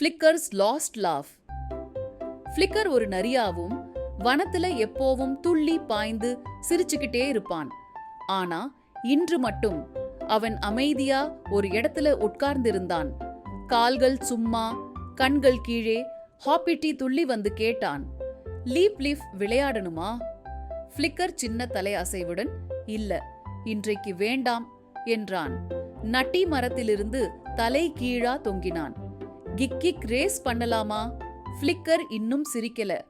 ஃப்ளிக்கர்ஸ் last laugh flicker ஒரு நரியாவும் வனத்துல எப்போவும் துள்ளி பாய்ந்து சிரிச்சுக்கிட்டே இருப்பான். ஆனா இன்று மட்டும் அவன் அமைதியா ஒரு இடத்துல உட்கார்ந்திருந்தான். கால்கள் சும்மா கண்கள் கீழே ஹாப்பிட்டி துள்ளி வந்து கேட்டான். Leaf leaf விளையாடணுமா? ஃப்ளிக்கர் சின்ன தலை அசைவுடன் இல்ல இன்றைக்கு வேண்டாம் என்றான். நட்டி மரத்திலிருந்து தலை கீழா தொங்கினான். கிக் கிக் ரேஸ் பண்ணலாமா? ஃப்ளிக்கர் இன்னும் சிரிக்கல.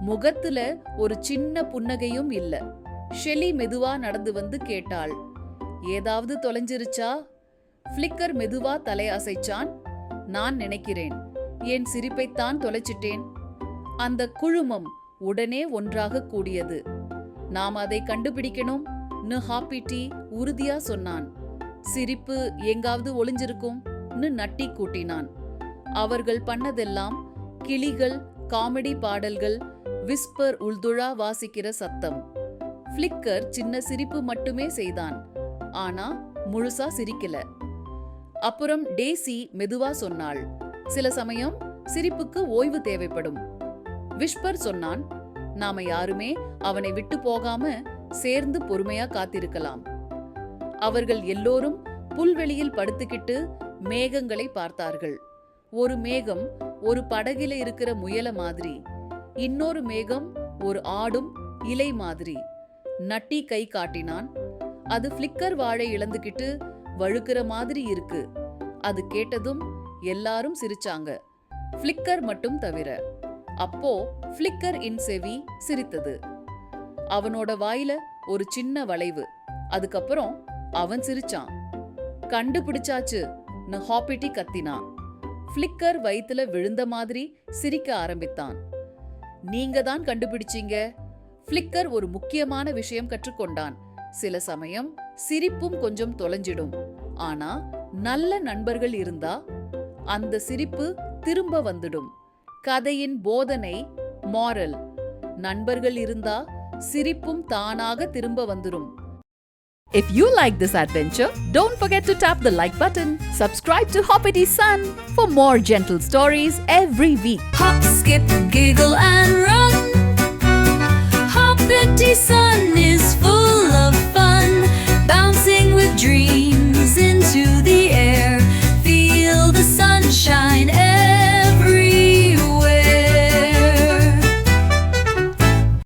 முகத்துல ஒரு சின்ன புன்னகையும் இல்ல. ஷெலி மெதுவா நடந்து வந்து கேட்டாள். ஏதாவது தொலைஞ்சிருச்சா? ஃப்ளிக்கர் மெதுவா தலை அசைச்சான். நான் நினைக்கிறேன். என் சிரிப்பைத்தான் தொலைச்சிட்டேன். அந்த குழுமம் உடனே ஒன்றாக கூடியது. நாம் அதை கண்டுபிடிக்கணும் நு ஹாப்பிட்டி உறுதியா சொன்னான். சிரிப்பு எங்காவது ஒளிஞ்சிருக்கும் நட்டி கூட்டினான். அவர்கள் பண்ணதெல்லாம் கிளிகள் காமெடி பாடல்கள் விஸ்பர் உள்துழா வாசிக்கிற சத்தம். ஃப்ளிக்கர் சின்ன சிரிப்பு மட்டுமே செய்தான். ஆனா முழுசா சிரிக்கல. அப்புறம் டேசி மெதுவா சொன்னாள். சில சமயம் சிரிப்புக்கு ஓய்வு தேவைப்படும். விஷ்பர் சொன்னான். நாம யாருமே அவனை விட்டு போகாம சேர்ந்து பொறுமையா காத்திருக்கலாம். அவர்கள் எல்லோரும் புல்வெளியில் படுத்துக்கிட்டு மேகங்களை பார்த்தார்கள். ஒரு மேகம் ஒரு படகில இருக்கிற முயல மாதிரி. இன்னொரு மேகம் ஒரு ஆடும் இலை மாதிரி. நட்டி கை காட்டினான். அது ஃப்ளிக்கர் வாழை இழந்துகிட்டு வழுக்கிற மாதிரி இருக்கு. அது கேட்டதும் எல்லாரும் சிரிச்சாங்க. ஃப்ளிக்கர் மட்டும் தவிர. அப்போ ஃப்ளிக்கர் இன் செவி சிரித்தது. அவனோட வாயில ஒரு சின்ன வளைவு. அதுக்கப்புறம் அவன் சிரிச்சான். கண்டுபிடிச்சாச்சு. ஹாப்பிட்டி கத்தினான். ஃப்ளிக்கர் வயித்துல விழுந்த மாதிரி சிரிக்க ஆரம்பித்தான். நீங்க தான் கண்டுபிடிச்சீங்க? ஃப்ளிக்கர் ஒரு முக்கியமான விஷயம் கற்றுக்கொண்டான். சில சமயம் சிரிப்பும் கொஞ்சம் தொலைஞ்சிடும். ஆனா நல்ல நண்பர்கள் இருந்தா அந்த சிரிப்பு திரும்ப வந்துடும். கதையின் போதனை மாரல் நண்பர்கள் இருந்தா சிரிப்பும் தானாக திரும்ப வந்துடும் If you like this adventure, don't forget to tap the like button. Subscribe to Hoppity Sun for more gentle stories every week. Hop, skip, giggle, and run.